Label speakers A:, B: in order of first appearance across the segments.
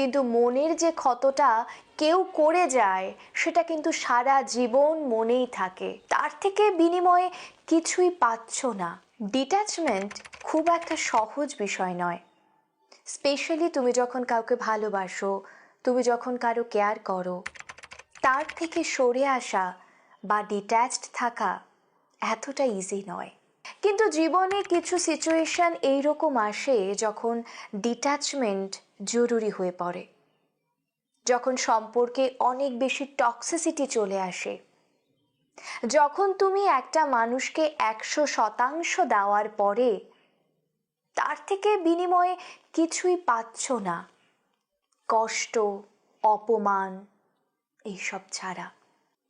A: কিন্তু মনের যে ক্ষতটা কেউ করে যায়, সেটা কিন্তু সারা জীবন মনেই থাকে। তার থেকে বিনিময়ে কিছুই পাচ্ছ না। ডিট্যাচমেন্ট খুব একটা সহজ বিষয় নয়। স্পেশালি তুমি যখন কাউকে ভালোবাসো, তুমি যখন কারও কেয়ার করো, তার থেকে সরে আসা বা ডিট্যাচড থাকা এতটা ইজি নয়। কিন্তু জীবনে কিছু সিচুয়েশন এইরকম আসে যখন ডিট্যাচমেন্ট জরুরি হয়ে পড়ে। যখন সম্পর্কে অনেক বেশি টক্সিসিটি চলে আসে, যখন তুমি একটা মানুষকে একশো শতাংশ দেওয়ার পরে, তার থেকে বিনিময়ে কিছুই পাচ্ছ না। কষ্ট, অপমান, এইসব ছাড়া।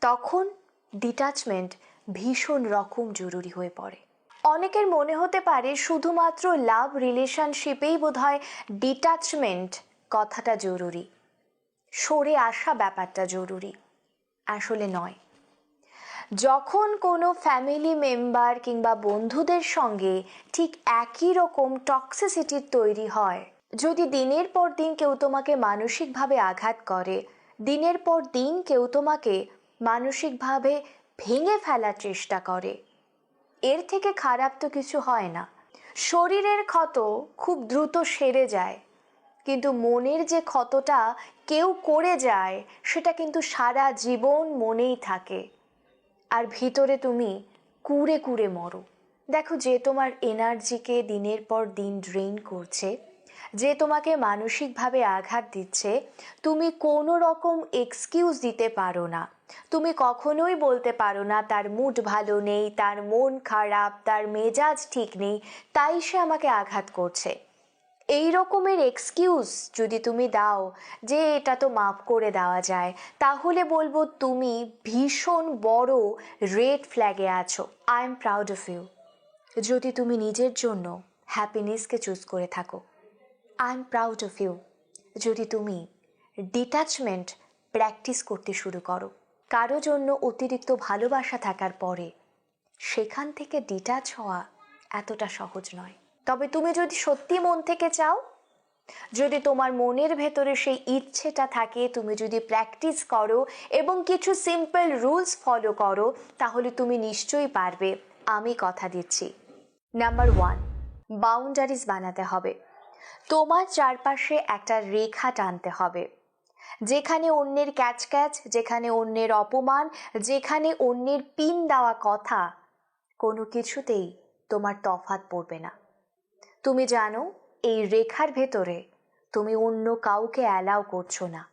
A: তখন ডিটাচমেন্ট ভীষণ রকম জরুরি হয়ে পড়ে। অনেকের মনে হতে পারে শুধুমাত্র লাভ রিলেশনশিপেই বোধহয় ডিটাচমেন্ট কথাটা জরুরি। সরে আসা ব্যাপারটা জরুরি। আসলে নয়। যখন কোনো ফ্যামিলি মেম্বার কিংবা বন্ধুদের সঙ্গে ঠিক একই রকম টক্সিসিটির তৈরি হয়, যদি দিনের পর দিন কেউ তোমাকে মানসিকভাবে আঘাত করে, দিনের পর দিন কেউ তোমাকে মানসিকভাবে ভেঙে ফেলার চেষ্টা করে এর থেকে খারাপ তো কিছু হয় না। শরীরের ক্ষত খুব দ্রুত সেরে যায়, কিন্তু মনের যে ক্ষতটা কেউ করে যায়, সেটা কিন্তু সারা জীবন মনেই থাকে। আর ভিতরে তুমি কুড়ে কুড়ে মরো। দেখো যে তোমার এনার্জিকে দিনের পর দিন ড্রেন করছে যে তোমাকে মানসিকভাবে আঘাত দিচ্ছে, তুমি কোনো রকম এক্সকিউজ দিতে পারো না। তুমি কখনোই বলতে পারো না, তার মুড ভালো নেই, তার মন খারাপ, তার মেজাজ ঠিক নেই, তাই সে আমাকে আঘাত করছে। এই রকমের এক্সকিউজ যদি তুমি দাও, যে এটা তো মাফ করে দেওয়া যায়, তাহলে বলব তুমি ভীষণ বড় রেড ফ্ল্যাগে আছো। I am proud of you যদি তুমি নিজের জন্য হ্যাপিনেসকে চুজ করে থাকো। I am proud of you যদি তুমি ডিট্যাচমেন্ট প্র্যাকটিস করতে শুরু করো। কারও জন্য অতিরিক্ত ভালোবাসা থাকার পরে সেখান থেকে ডিটাচ হওয়া এতটা সহজ নয়। তবে তুমি যদি সত্যি মন থেকে চাও, যদি তোমার মনের ভেতরে সেই ইচ্ছেটা থাকে, তুমি যদি প্র্যাকটিস করো এবং কিছু সিম্পল রুলস ফলো করো, তাহলে তুমি নিশ্চয়ই পারবে। আমি কথা দিচ্ছি। নাম্বার ওয়ান বাউন্ডারিজ বানাতে হবে। তোমার চারপাশে একটা রেখা টানতে হবে। যেখানে অন্যের ক্যাচ ক্যাচ, যেখানে অন্যের অপমান, যেখানে অন্যের পিন দেওয়া কথা, কোনো কিছুতেই তোমার তফাত পড়বে না। তুমি জানো, এই রেখার ভেতরে তুমি অন্য কাউকে অ্যালাউ করছ না।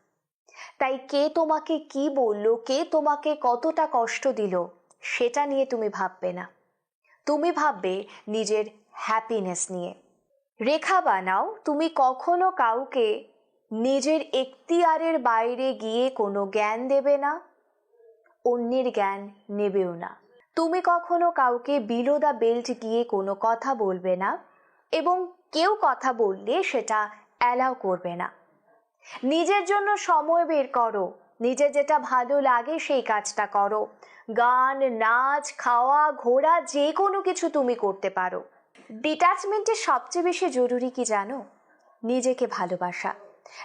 A: তাই কে তোমাকে কি বলল, কে তোমাকে কতটা কষ্ট দিল, সেটা নিয়ে তুমি ভাববে না। তুমি ভাববে নিজের হ্যাপিনেস নিয়ে। রেখা বানাও, তুমি কখনো কাউকে নিজের এখতিয়ারের বাইরে গিয়ে কোনো জ্ঞান দেবে না, অন্যের জ্ঞান নেবেও না। তুমি কখনো কাউকে বিলো দ্য বেল্ট গিয়ে কোনো কথা বলবে না এবং কেউ কথা বললে সেটা অ্যালাউ করবে না। নিজের জন্য সময় বের করো, নিজের যেটা ভালো লাগে সেই কাজটা করো। গান, নাচ, খাওয়া, ঘোরা যে কোনো কিছু তুমি করতে পারো। ডিট্যাচমেন্টের সবচেয়ে বেশি জরুরি কি জানো? নিজেকে ভালোবাসা।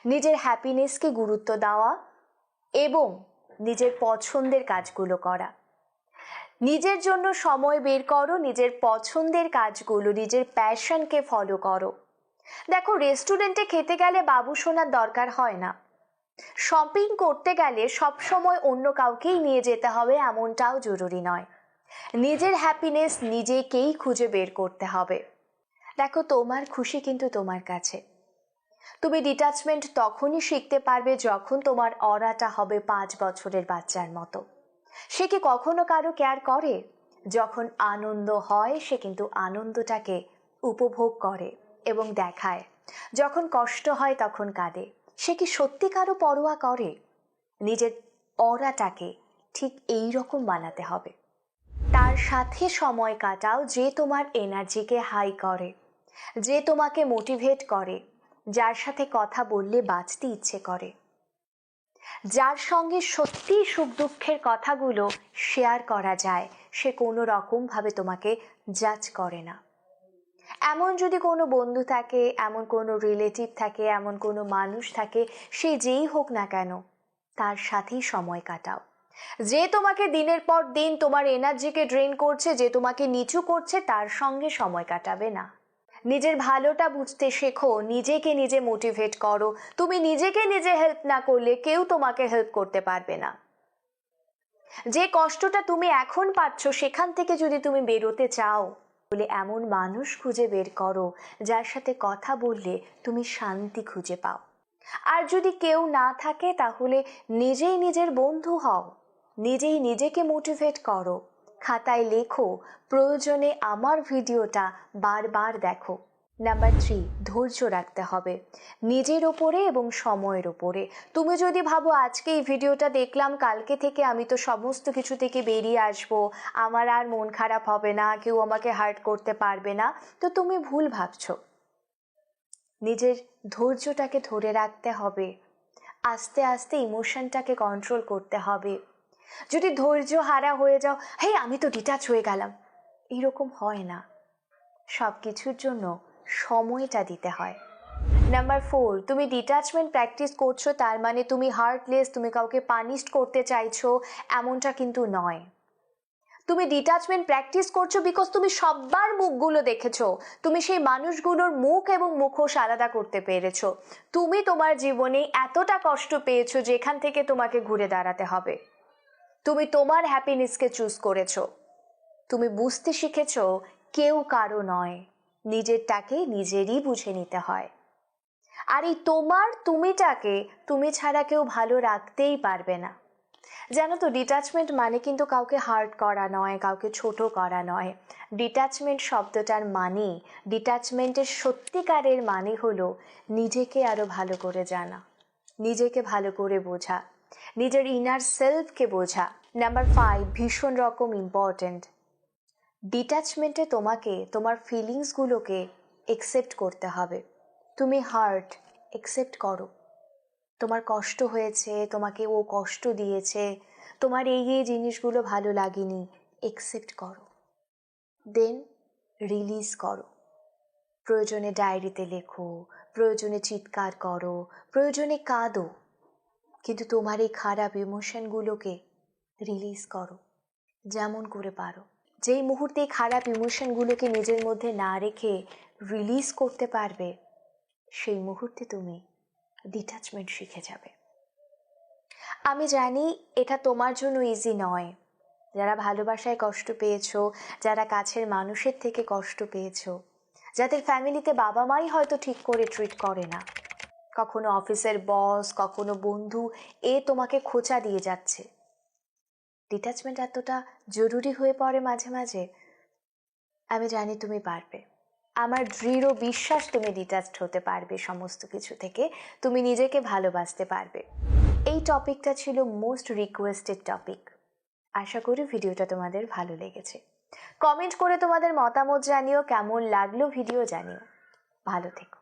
A: নিজের হ্যাপিনেসকে গুরুত্ব দেওয়া এবং নিজের পছন্দের কাজগুলো করা। নিজের জন্য সময় বের করো, নিজের পছন্দের কাজগুলো, নিজের প্যাশনকে ফলো করো। দেখো রেস্টুরেন্টে খেতে গেলে বাবু শোনার দরকার হয় না। শপিং করতে গেলে সব সময় অন্য কাউকেই নিয়ে যেতে হবে, এমনটাও জরুরি নয়। নিজের হ্যাপিনেস নিজেকেই খুঁজে বের করতে হবে। দেখো, তোমার খুশি কিন্তু তোমার কাছে। তুমি ডিটাচমেন্ট তখনই শিখতে পারবে যখন তোমার অরাটা হবে পাঁচ বছরের বাচ্চার মতো। সে কি কখনো কারও কেয়ার করে? যখন আনন্দ হয়, সে কিন্তু আনন্দটাকে উপভোগ করে এবং দেখায়। যখন কষ্ট হয়, তখন কাঁদে। সে কি সত্যি কারও পরোয়া করে? নিজের অরাটাকে ঠিক এই রকম বানাতে হবে। তার সাথে সময় কাটাও যে তোমার এনার্জিকে হাই করে, যে তোমাকে মোটিভেট করে, যার সাথে কথা বললে বাঁচতে ইচ্ছে করে। যার সঙ্গে সত্যি সুখ দুঃখের কথাগুলো শেয়ার করা যায়, সে কোনো রকমভাবে তোমাকে জাজ করে না। এমন যদি কোনো বন্ধু থাকে, এমন কোনো রিলেটিভ থাকে, এমন কোনো মানুষ থাকে, সে যেই হোক না কেন, তার সাথেই সময় কাটাও। যে তোমাকে দিনের পর দিন তোমার এনার্জিকে ড্রেন করছে, যে তোমাকে নিচু করছে, তার সঙ্গে সময় কাটাবে না। নিজের ভালোটা বুঝতে শেখো, নিজেকে নিজে মোটিভেট করো। তুমি নিজেকে নিজে হেল্প না করলে কেউ তোমাকে হেল্প করতে পারবে না। যে কষ্টটা তুমি এখন পাচ্ছ, সেখান থেকে যদি তুমি বেরোতে চাও বলে এমন মানুষ খুঁজে বের করো, যার সাথে কথা বললে তুমি শান্তি খুঁজে পাও। আর যদি কেউ না থাকে, তাহলে নিজেই নিজের বন্ধু হও। নিজেই নিজেকে মোটিভেট করো। খাতায় লেখো, প্রয়োজনে আমার ভিডিওটা বারবার দেখো। নাম্বার থ্রি ধৈর্য রাখতে হবে। নিজের ওপরে এবং সময়ের ওপরে তুমি যদি ভাবো, আজকে এই ভিডিওটা দেখলাম, কালকে থেকে আমি তো সমস্ত কিছু থেকে বেরিয়ে আসব, আমার আর মন খারাপ হবে না, কেউ আমাকে হার্ট করতে পারবে না, তো তুমি ভুল ভাবছ। নিজের ধৈর্যটাকে ধরে রাখতে হবে। আস্তে আস্তে ইমোশনটাকে কন্ট্রোল করতে হবে। যদি ধৈর্য হারা হয়ে যাও হে আমি তো ডিটাচ হয়ে গেলাম। এরকম হয় না। সব কিছুর জন্য সময়টা দিতে হয়। নাম্বার ফোর তুমি ডিটাচমেন্ট প্র্যাকটিস করছ, তার মানে তুমি হার্টলেস তুমি কাউকে পানিশ করতে চাইছো, এমনটা কিন্তু নয়। তুমি ডিটাচমেন্ট প্র্যাকটিস করছ বিকজ তুমি সব্বার মুখগুলো দেখেছ। তুমি সেই মানুষগুলোর মুখ এবং মুখোশ আলাদা করতে পেরেছ। তুমি তোমার জীবনে এতটা কষ্ট পেয়েছ যেখান থেকে তোমাকে ঘুরে দাঁড়াতে হবে। তুমি তোমার হ্যাপিনেসকে চুজ করেছ। তুমি বুঝতে শিখেছ, কেউ কারও নয়, নিজেরটাকে নিজেরই বুঝে নিতে হয়। আর এই তোমার তুমিটাকে তুমি ছাড়া কেউ ভালো রাখতেই পারবে না। জানো তো ডিটাচমেন্ট মানে কিন্তু কাউকে হার্ট করা নয়, কাউকে ছোট করা নয়। ডিটাচমেন্ট শব্দটার মানে ডিটাচমেন্টের সত্যিকারের মানে হলো নিজেকে আরও ভালো করে জানা, নিজেকে ভালো করে বোঝা। নিজের ইনার সেলফকে বোঝা। নাম্বার ফাইভ ভীষণ রকম ইম্পর্ট্যান্ট ডিট্যাচমেন্টে তোমাকে, তোমার ফিলিংসগুলোকে একসেপ্ট করতে হবে। তুমি হার্ট একসেপ্ট করো। তোমার কষ্ট হয়েছে, তোমাকে ও কষ্ট দিয়েছে, তোমার এই এই জিনিসগুলো ভালো লাগেনি একসেপ্ট করো। দেন রিলিজ করো। প্রয়োজনে ডায়েরিতে লেখো, প্রয়োজনে চিৎকার করো, প্রয়োজনে কাঁদো। কিন্তু তোমার এই খারাপ ইমোশনগুলোকে রিলিজ করো, যেমন করে পারো। যেই মুহূর্তে খারাপ ইমোশনগুলোকে নিজের মধ্যে না রেখে রিলিজ করতে পারবে, সেই মুহূর্তে তুমি ডিটাচমেন্ট শিখে যাবে। আমি জানি এটা তোমার জন্য ইজি নয়। যারা ভালোবাসায় কষ্ট পেয়েছ, যারা কাছের মানুষের থেকে কষ্ট পেয়েছ, যাদের ফ্যামিলিতে বাবা মাই হয়তো ঠিক করে ট্রিট করে না কখনো অফিসের বস, কখনো বন্ধু, এ তোমাকে খোঁচা দিয়ে যাচ্ছে। ডিটাচমেন্ট এতটা জরুরি হয়ে পড়ে মাঝে মাঝে, আমি জানি তুমি পারবে। আমার দৃঢ় বিশ্বাস তুমি ডিটাচড হতে পারবে সমস্ত কিছু থেকে, তুমি নিজেকে ভালোবাসতে পারবে। এই টপিকটা ছিল মোস্ট রিকোয়েস্টেড টপিক আশা করি ভিডিওটা তোমাদের ভালো লেগেছে। কমেন্ট করে তোমাদের মতামত জানিও, কেমন লাগল ভিডিও জানিও। ভালো থেকো।